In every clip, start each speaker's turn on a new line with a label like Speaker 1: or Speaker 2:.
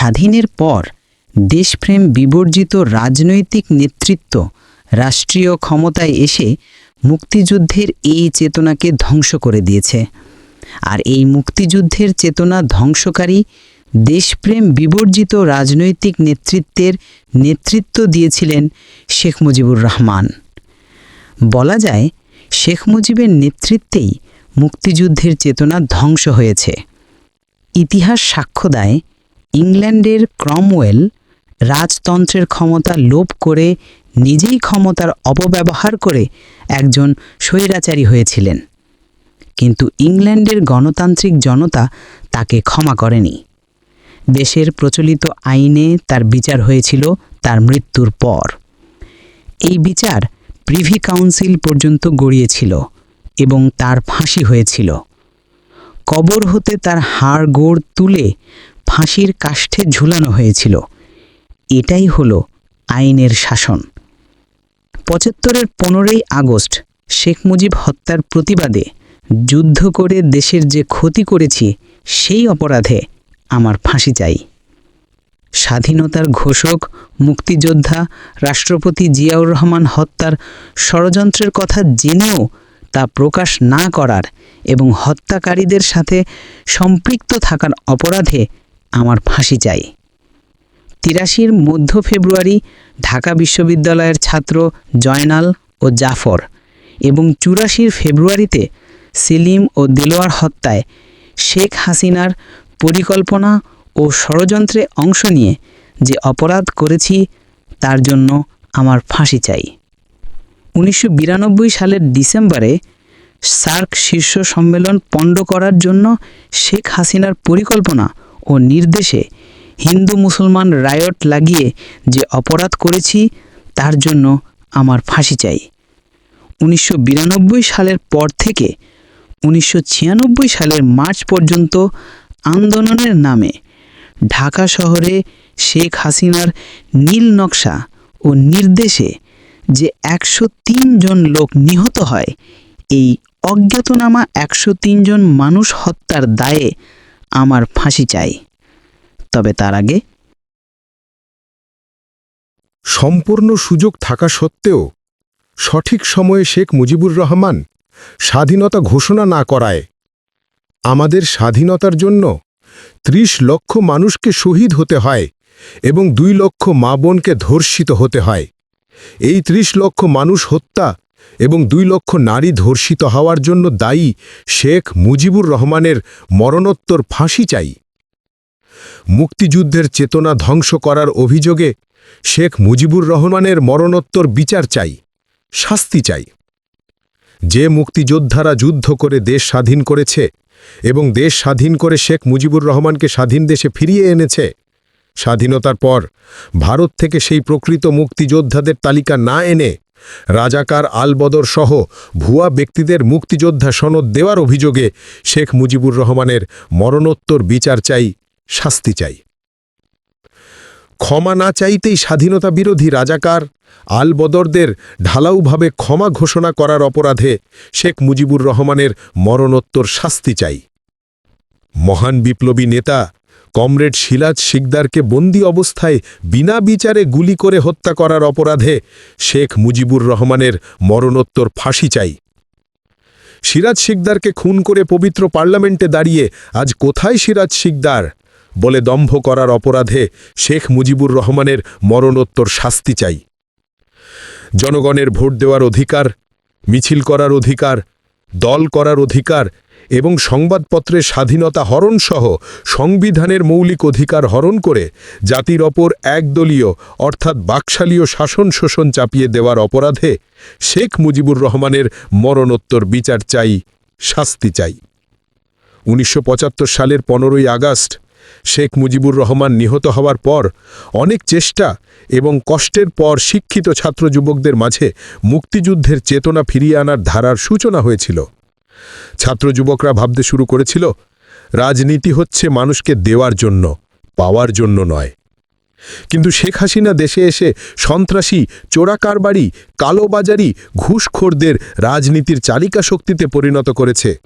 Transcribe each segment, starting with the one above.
Speaker 1: স্বাধীনের পর দেশপ্রেম বিবর্জিত রাজনৈতিক নেতৃত্ব রাষ্ট্রীয় ক্ষমতায় এসে মুক্তিযুদ্ধের এই চেতনাকে ধ্বংস করে দিয়েছে। আর এই মুক্তিযুদ্ধের চেতনা ধ্বংসকারী দেশপ্রেম বিবর্জিত রাজনৈতিক নেতৃত্বের নেতৃত্ব দিয়েছিলেন শেখ মুজিবুর রহমান। বলা যায়, শেখ মুজিবের নেতৃত্বেই মুক্তিযুদ্ধের চেতনা ধ্বংস হয়েছে। ইতিহাস সাক্ষ্য দেয় ইংল্যান্ডের ক্রমওয়েল রাজতন্ত্রের ক্ষমতা লোপ করে নিজেই ক্ষমতার অপব্যবহার করে একজন স্বৈরাচারী হয়েছিলেন। কিন্তু ইংল্যান্ডের গণতান্ত্রিক জনতা তাকে ক্ষমা করেনি। দেশের প্রচলিত আইনে তার বিচার হয়েছিল তার মৃত্যুর পর। এই বিচার প্রিভি কাউন্সিল পর্যন্ত গড়িয়েছিল এবং তার ফাঁসি হয়েছিল। কবর হতে তার হাড় গোড় তুলে ফাঁসির কাষ্ঠে ঝুলানো হয়েছিল। এটাই হলো আইনের শাসন। পঁচাত্তরের পনেরোই আগস্ট শেখ মুজিব হত্যার প্রতিবাদে যুদ্ধ করে দেশের যে ক্ষতি করেছি, সেই অপরাধে আমার ফাঁসি চাই। স্বাধীনতার ঘোষক, মুক্তিযোদ্ধা, রাষ্ট্রপতি জিয়াউর রহমান হত্যার ষড়যন্ত্রের কথা জেনেও তা প্রকাশ না করার এবং হত্যাকারীদের সাথে সম্পৃক্ত থাকার অপরাধে আমার ফাঁসি চাই। তিরাশির মধ্য ফেব্রুয়ারি ঢাকা বিশ্ববিদ্যালয়ের ছাত্র জয়নাল ও জাফর এবং চুরাশির ফেব্রুয়ারিতে সেলিম ও দেলোয়ার হত্যায় শেখ হাসিনার পরিকল্পনা ও ষড়যন্ত্রে অংশ নিয়ে যে অপরাধ করেছি, তার জন্য আমার ফাঁসি চাই। উনিশশো বিরানব্বই সালের ডিসেম্বরে সার্ক শীর্ষ সম্মেলন পণ্ড করার জন্য শেখ হাসিনার পরিকল্পনা ও নির্দেশে হিন্দু মুসলমান রায়ট লাগিয়ে যে অপরাধ করেছি, তার জন্য আমার ফাঁসি চাই। উনিশশো বিরানব্বই সালের পর থেকে উনিশশো ছিয়ানব্বই সালের মার্চ পর্যন্ত আন্দোলনের নামে ঢাকা শহরে শেখ হাসিনার নীল নকশা ও নির্দেশে যে একশো জন লোক নিহত হয়, এই অজ্ঞাতনামা একশো জন মানুষ হত্যার দায়ে আমার ফাঁসি চাই। তবে তার আগে
Speaker 2: সম্পূর্ণ সুযোগ থাকা সত্ত্বেও সঠিক সময়ে শেখ মুজিবুর রহমান স্বাধীনতা ঘোষণা না করায় আমাদের স্বাধীনতার জন্য ত্রিশ লক্ষ মানুষকে শহীদ হতে হয় এবং দুই লক্ষ মা বোনকে ধর্ষিত হতে হয়। এই ত্রিশ লক্ষ মানুষ হত্যা এবং দুই লক্ষ নারী ধর্ষিত হওয়ার জন্য দায়ী শেখ মুজিবুর রহমানের মরণোত্তর ফাঁসি চাই। মুক্তিযুদ্ধের চেতনা ধ্বংস করার অভিযোগে শেখ মুজিবুর রহমানের মরণোত্তর বিচার চাই, শাস্তি চাই। যে মুক্তিযোদ্ধারা যুদ্ধ করে দেশ স্বাধীন করেছে এবং দেশ স্বাধীন করে শেখ মুজিবুর রহমানকে স্বাধীন দেশে ফিরিয়ে এনেছে, স্বাধীনতার পর ভারত থেকে সেই প্রকৃত মুক্তিযোদ্ধাদের তালিকা না এনে রাজাকার আলবদর সহ ভুয়া ব্যক্তিদের মুক্তিযোদ্ধা সনদ দেওয়ার অভিযোগে শেখ মুজিবুর রহমানের মরণোত্তর বিচার চাই, শাস্তি চাই। ক্ষমা না চাইতেই স্বাধীনতা বিরোধী রাজাকার আলবদরদের ঢালাউভাবে ক্ষমা ঘোষণা করার অপরাধে শেখ মুজিবুর রহমানের মরণোত্তর শাস্তি চাই। মহান বিপ্লবী নেতা কমরেড শিলাজ শিকদারকে বন্দি অবস্থায় বিনা বিচারে গুলি করে হত্যা করার অপরাধে শেখ মুজিবুর রহমানের মরণোত্তর ফাঁসি চাই। সিরাজ শিকদারকে খুন করে পবিত্র পার্লামেন্টে দাঁড়িয়ে আজ কোথায় সিরাজ শিকদার বলে দম্ভ করার অপরাধে শেখ মুজিবুর রহমানের মরণোত্তর শাস্তি চাই। জনগণের ভোট দেওয়ার অধিকার, মিছিল করার অধিকার, দল করার অধিকার এবং সংবাদপত্রের স্বাধীনতা হরণসহ সংবিধানের মৌলিক অধিকার হরণ করে জাতির ওপর একদলীয়, অর্থাৎ বাকশালীয় শাসন শোষণ চাপিয়ে দেওয়ার অপরাধে শেখ মুজিবুর রহমানের মরণোত্তর বিচার চাই, শাস্তি চাই। উনিশশো পঁচাত্তর সালের পনেরোই আগস্ট, শেখ মুজিবুর রহমান নিহত হওয়ার পর অনেক চেষ্টা এবং কষ্টের পর শিক্ষিত ছাত্র যুবকদের মাঝে মুক্তিযুদ্ধের চেতনা ফিরিয়ে আনার ধারার সূচনা হয়েছিল। ছাত্র যুবকরা ভাবতে শুরু করেছিল, রাজনীতি হচ্ছে মানুষকে দেওয়ার জন্য, পাওয়ার জন্য নয়। কিন্তু শেখ হাসিনা দেশে এসে সন্ত্রাসী, চোরাকারবারি, কালোবাজারি, ঘুষখোরদের রাজনীতির চালিকা শক্তিতে পরিণত করেছে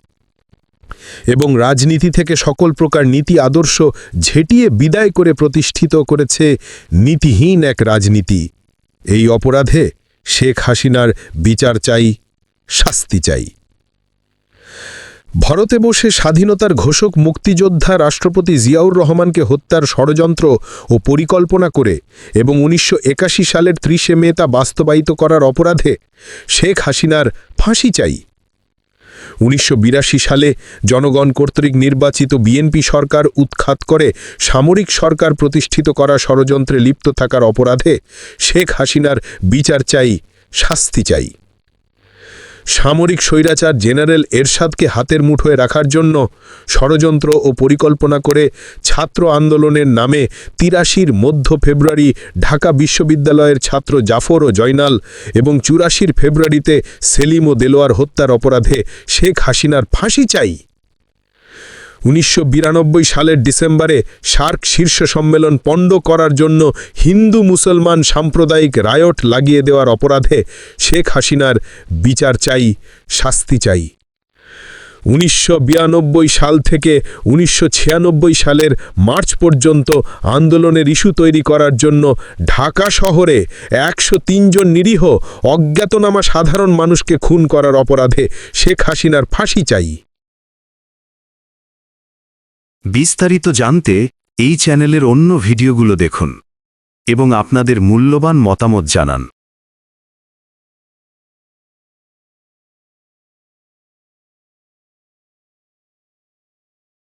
Speaker 2: এবং রাজনীতি থেকে সকল প্রকার নীতি আদর্শ ঝেটিয়ে বিদায় করে প্রতিষ্ঠিত করেছে নীতিহীন এক রাজনীতি। এই অপরাধে শেখ হাসিনার বিচার চাই, শাস্তি চাই। ভারতে বসে স্বাধীনতার ঘোষক মুক্তিযোদ্ধা রাষ্ট্রপতি জিয়াউর রহমানকে হত্যার ষড়যন্ত্র ও পরিকল্পনা করে এবং উনিশশো একাশি সালের ত্রিশে মে তা বাস্তবায়িত করার অপরাধে শেখ হাসিনার ফাঁসি চাই। উনিশশো বিরাশি সালে জনগণ কর্তৃক নির্বাচিত বিএনপি সরকার উৎখাত করে সামরিক সরকার প্রতিষ্ঠিত করা ষড়যন্ত্রে লিপ্ত থাকার অপরাধে শেখ হাসিনার বিচার চাই, শাস্তি চাই। সামরিক স্বৈরাচার জেনারেল এরশাদকে হাতের মুঠোয় রাখার জন্য ষড়যন্ত্র ও পরিকল্পনা করে ছাত্র আন্দোলনের নামে তিরাশির মধ্য ফেব্রুয়ারি ঢাকা বিশ্ববিদ্যালয়ের ছাত্র জাফর ও জয়নাল এবং চুরাশির ফেব্রুয়ারিতে সেলিম ও দেলোয়ার হত্যার অপরাধে শেখ হাসিনার ফাঁসি চাই। উনিশশো বিরানব্বই সালের ডিসেম্বরে সার্ক শীর্ষ সম্মেলন পণ্ড করার জন্য হিন্দু মুসলমান সাম্প্রদায়িক রায়ট লাগিয়ে দেওয়ার অপরাধে শেখ হাসিনার বিচার চাই, শাস্তি চাই। উনিশশো বিরানব্বই সাল থেকে উনিশশো ছিয়ানব্বই সালের মার্চ পর্যন্ত আন্দোলনের ইস্যু তৈরি করার জন্য ঢাকা শহরে একশো জন নিরীহ, অজ্ঞাতনামা সাধারণ মানুষকে খুন করার অপরাধে শেখ হাসিনার ফাঁসি চাই।
Speaker 3: বিস্তারিত জানতে এই চ্যানেলের অন্য ভিডিওগুলো দেখুন এবং আপনাদের মূল্যবান মতামত জানান।